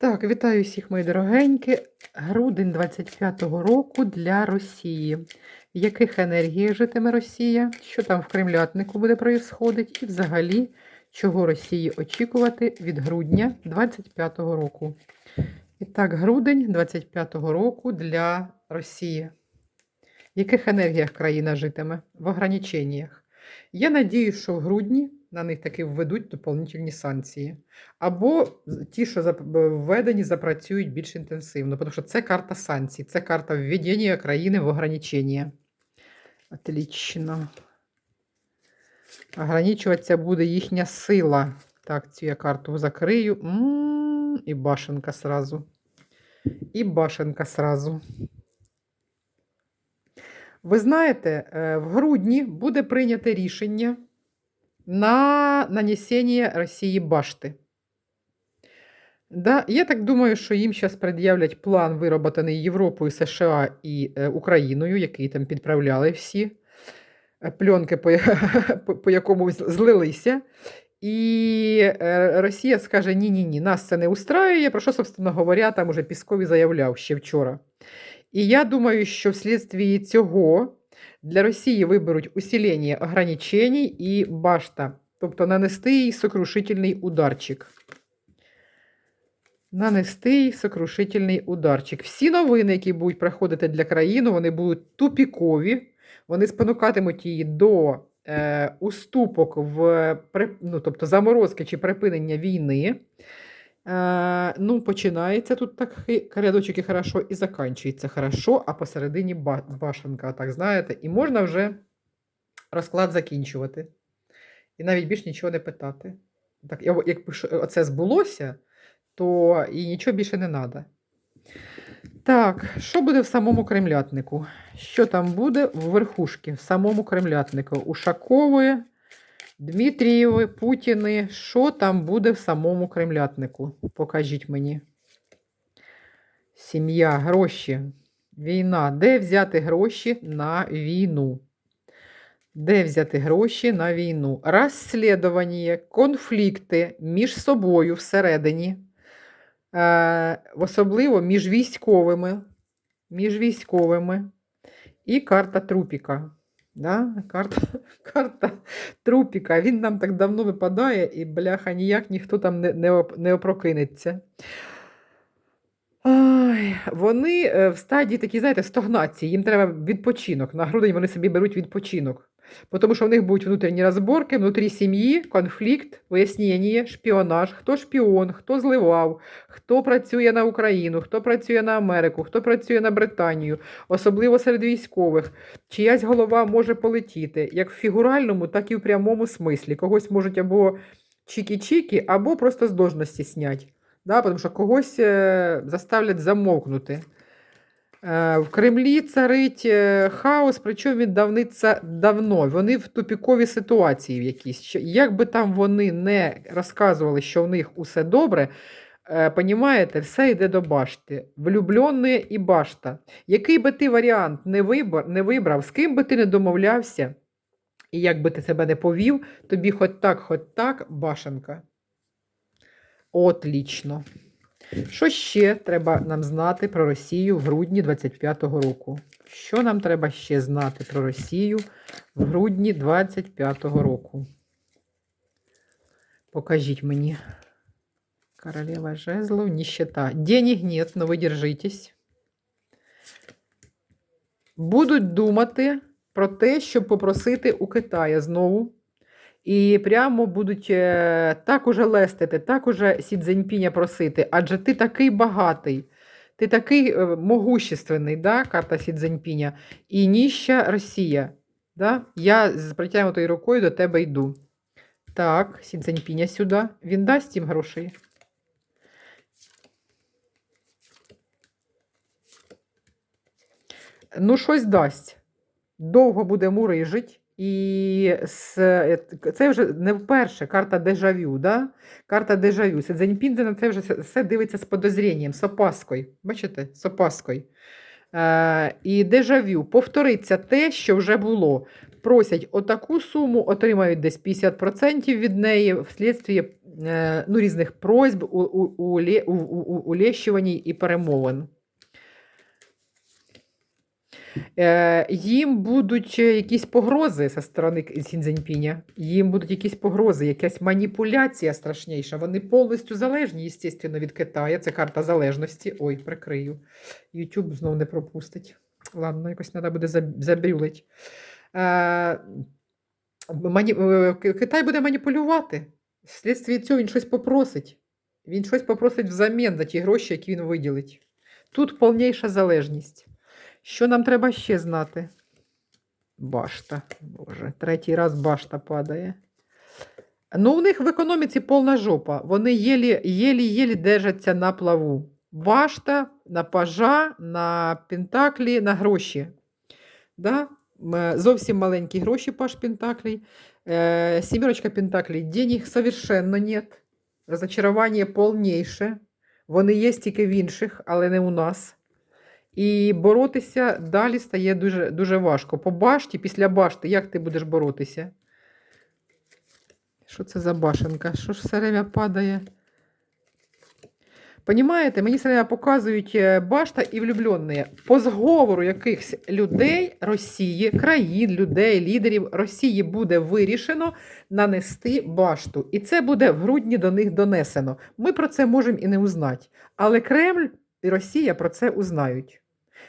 Так, вітаю всіх, мої дорогенькі. Грудень 25-го року для Росії. Яких енергіях житиме Росія? Що там в Кремлятнику буде проїсходити? І взагалі, чого Росії очікувати від грудня 25-го року? І так, грудень 25-го року для Росії. В яких енергіях країна житиме? В ограниченнях. Я надію, що в грудні на них таки введуть доповнительні санкції. Або ті, що введені, запрацюють більш інтенсивно, тому що це карта санкцій, це карта введення країни в ограничення. Отлично. Ограничуватися буде їхня сила. Так, цю я карту закрию. М, І башенка сразу. І башенка сразу. Ви знаєте, е, в грудні буде прийнято рішення на нанесення Росії башти. Да, я так думаю, що їм зараз пред'являть план, вироботаний Європою, США і е, Україною, який там підправляли всі е, пленки, по, по, якому злилися. І Росія скаже: ні-ні, ні, нас це не устраює, про що, собственно говоря, там уже Піскові заявляв ще вчора. І я думаю, що вслідстві цього для Росії виберуть усилення ограничень і башта, тобто нанести їй сокрушительний ударчик. Нанести їй сокрушительний ударчик. Всі новини, які будуть приходити для країни, вони будуть тупікові, вони спонукатимуть її до е, уступок в ну, тобто заморозки чи припинення війни. Е, ну, починається тут так рядочок і хорошо, і закінчується хорошо, а посередині башенка, так знаєте, і можна вже розклад закінчувати. І навіть більш нічого не питати. Так, якби ж оце збулося, то і нічого більше не треба. Так, що буде в самому кремлятнику? Що там буде в верхушці, в самому кремлятнику? Ушакової, Дмитрієви, Путіни. Що там буде в самому кремлятнику? Покажіть мені. Сім'я, гроші, війна. Де взяти гроші на війну? Де взяти гроші на війну? Розслідування, конфлікти між собою всередині, е, особливо між військовими, між військовими і карта трупіка. Да? Карта, карта трупіка. Він нам так давно випадає, і бляха ніяк ніхто там не, не, не опрокинеться. Ой, вони е, в стадії такі, знаєте, стогнації, їм треба відпочинок. На грудень вони собі беруть відпочинок. Бо Тому що в них будуть внутрішні розборки, внутрі сім'ї, конфлікт, вияснення, шпіонаж, хто шпіон, хто зливав, хто працює на Україну, хто працює на Америку, хто працює на Британію, особливо серед військових. Чиясь голова може полетіти, як в фігуральному, так і в прямому смислі. Когось можуть або чікі-чікі, або просто з должності снять. Да, тому що когось е, заставлять замовкнути. Е, В Кремлі царить е, хаос, причому він давниться давно. Вони в тупіковій ситуації в якійсь. Як би там вони не розказували, що в них усе добре, е, понімаєте, все йде до башти. Влюблені і башта. Який би ти варіант не вибрав, не вибрав, з ким би ти не домовлявся, і як би ти себе не повів, тобі хоч так, хоч так, башенка. Отлічно. Що ще треба нам знати про Росію в грудні 25-го року? Що нам треба ще знати про Росію в грудні 25-го року? Покажіть мені. Королева жезлов, нищета. Денег нет, но ви держитесь. Будуть думати про те, щоб попросити у Китая знову. І прямо будуть е, так уже лестити, так уже Сі Цзіньпіня просити, адже ти такий багатий, ти такий е, могущественний, да, карта Сі Цзіньпіня, і ніща Росія. Да? Я з притягнутою рукою до тебе йду. Так, Сі Цзіньпіня сюди. Він дасть їм грошей. Ну, щось дасть. Довго буде мурижить. І е, це вже не вперше карта дежавю. Да? Карта дежавю. Си Цзіньпін на це вже все- дивиться з подозрінням, з опаскою. Бачите? З опаскою. Е, і дежавю. Повториться те, що вже було. просять отаку суму, отримають десь 50% від неї вслідстві е, ну, різних просьб у, у, у, лє- у, у, у, улещуванні і перемовин. Е, їм будуть е, якісь погрози зі сторони К- Їм будуть якісь погрози, якась маніпуляція страшніша. Вони повністю залежні, звісно, від Китаю. Це карта залежності. Ой, прикрию. YouTube знов не пропустить. Ладно, якось треба буде заб- забрюлить. Е, Китай буде маніпулювати. Вслідстві цього він щось попросить. Він щось попросить взамін за ті гроші, які він виділить. Тут повніша залежність. Що нам треба ще знати? Башта. Боже, третій раз башта падає. Ну, у них в економіці повна жопа. Вони єлі, єлі-єлі держаться на плаву. Башта, на пажа, на пентаклі, на гроші. Да? Зовсім маленькі гроші паш пентаклей. Э, семерочка пентаклей. Денег совершенно нет. Розочарування повніше. Вони є тільки в інших, але не у нас. І боротися далі стає дуже, дуже важко. По башті, після башти, як ти будеш боротися? Що це за башенка? Що ж все время падає? Понімаєте, мені все время показують е, башта і влюблені. По зговору якихось людей Росії, країн, людей, лідерів Росії буде вирішено нанести башту. І це буде в грудні до них донесено. Ми про це можемо і не узнати. Але Кремль і Росія про це узнають.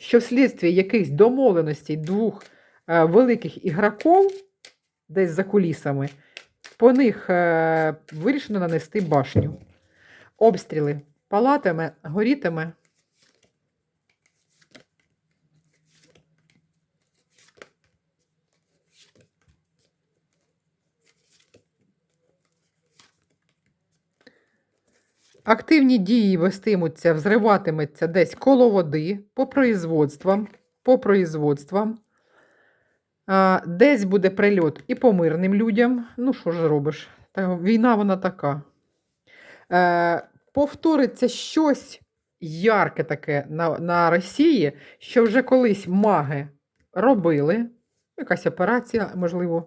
Що вслідстві якихось домовленостей двох е, великих ігроків, десь за кулісами, по них е, вирішено нанести башню. Обстріли палатами, горітиме. Активні дії вестимуться, взриватиметься десь коло води, по производствам, по производствам. Десь буде прильот і по мирним людям. Ну, що ж робиш? Війна вона така. Е, повториться щось ярке таке на, на Росії, що вже колись маги робили. Якась операція, можливо.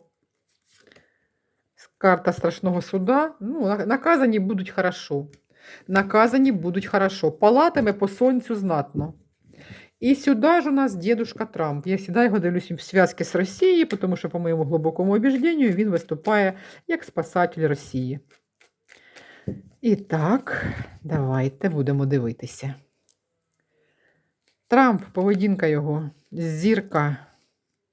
Карта страшного суда. Ну, наказані будуть хорошо. Наказані будуть хорошо. Палатиме по сонцю знатно. І сюди ж у нас дедушка Трамп. Я завжди його дивлюсь в зв'язки з Росією, тому що, по моєму глибокому убіжденню, він виступає як спасатель Росії. І так, давайте будемо дивитися. Трамп, поведінка його, зірка.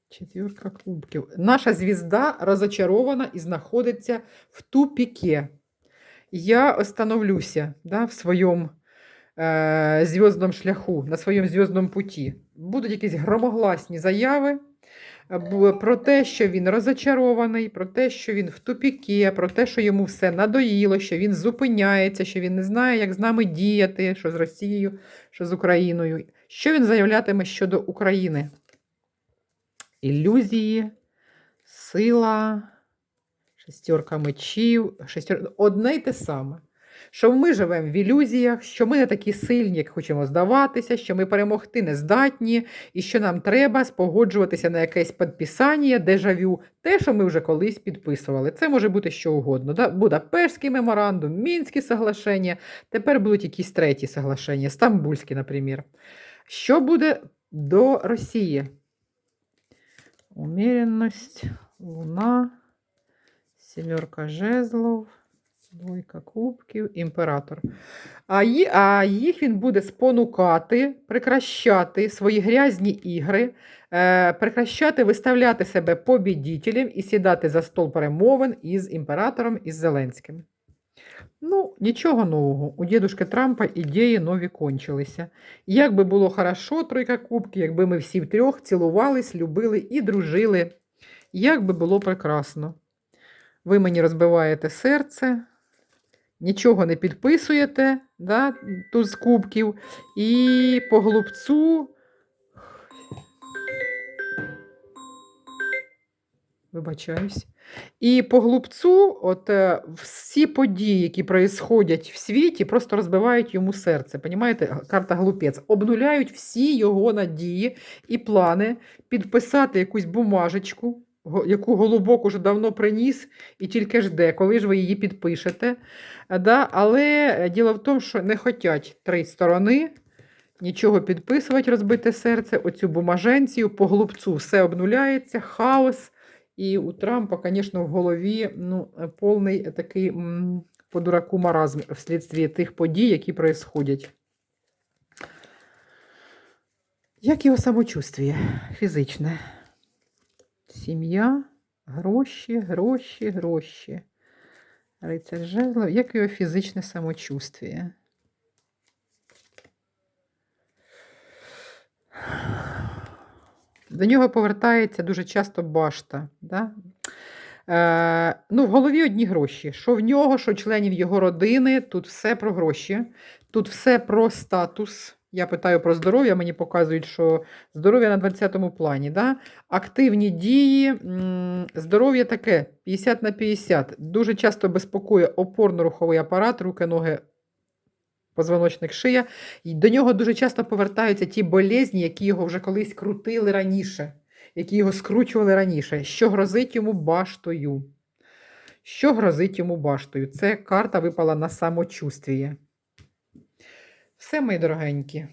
Четвірка кубків. Наша звізда розочарована і знаходиться в тупіке. Я остановлюся да, в своєму е, зв'язному шляху, на своєму зв'язному путі. Будуть якісь громогласні заяви е, про те, що він розочарований, про те, що він в тупіке, про те, що йому все надоїло, що він зупиняється, що він не знає, як з нами діяти, що з Росією, що з Україною. Що він заявлятиме щодо України? Ілюзії, сила, шестерка мечів, шестер... одне й те саме. Що ми живемо в ілюзіях, що ми не такі сильні, як хочемо здаватися, що ми перемогти не здатні, і що нам треба спогоджуватися на якесь підписання, дежавю, те, що ми вже колись підписували. Це може бути що угодно. Да? Будапештський меморандум, Мінські соглашення, тепер будуть якісь треті соглашення, Стамбульські, наприклад. Що буде до Росії? Умеренность, Луна, сімерка жезлов, двойка кубків, імператор. А, а їх він буде спонукати, прекращати свої грязні ігри, е, прекращати виставляти себе побідітелем і сідати за стол перемовин із імператором із Зеленським. Ну, нічого нового. У дідушки Трампа ідеї нові кончилися. Як би було хорошо, тройка кубків, якби ми всі втрьох цілувались, любили і дружили. Як би було прекрасно. Ви мені розбиваєте серце, нічого не підписуєте, да, туз кубків, і по глупцу. Вибачаюсь. І по глупцу, от е, всі події, які происходять в світі, просто розбивають йому серце. Понімаєте? Карта глупець. Обнуляють всі його надії і плани підписати якусь бумажечку, яку голубок уже давно приніс і тільки жде, коли ж ви її підпишете. Е, Да? Але е, діло в тому, що не хочуть три сторони нічого підписувати, розбите серце, оцю бумаженцію, по голубцу все обнуляється, хаос. І у Трампа, звісно, в голові ну, е, повний такий м, по дураку маразм вслідстві тих подій, які происходять. Як його самочувствие фізичне? Сім'я, гроші, гроші, гроші. Рицар жезлов. Як його фізичне самочувствие? До нього повертається дуже часто башта. Да? Е, ну, в голові одні гроші. Що в нього, що членів його родини, тут все про гроші, тут все про статус. Я питаю про здоров'я, мені показують, що здоров'я на 20-му плані. Да? Активні дії, здоров'я таке 50 на 50. Дуже часто безпокоює опорно-руховий апарат, руки, ноги, позвоночник, шия. І до нього дуже часто повертаються ті болезні, які його вже колись крутили раніше, які його скручували раніше. Що грозить йому баштою? Що грозить йому баштою? Це карта випала на самочувствіє. Все, мої дорогенькі.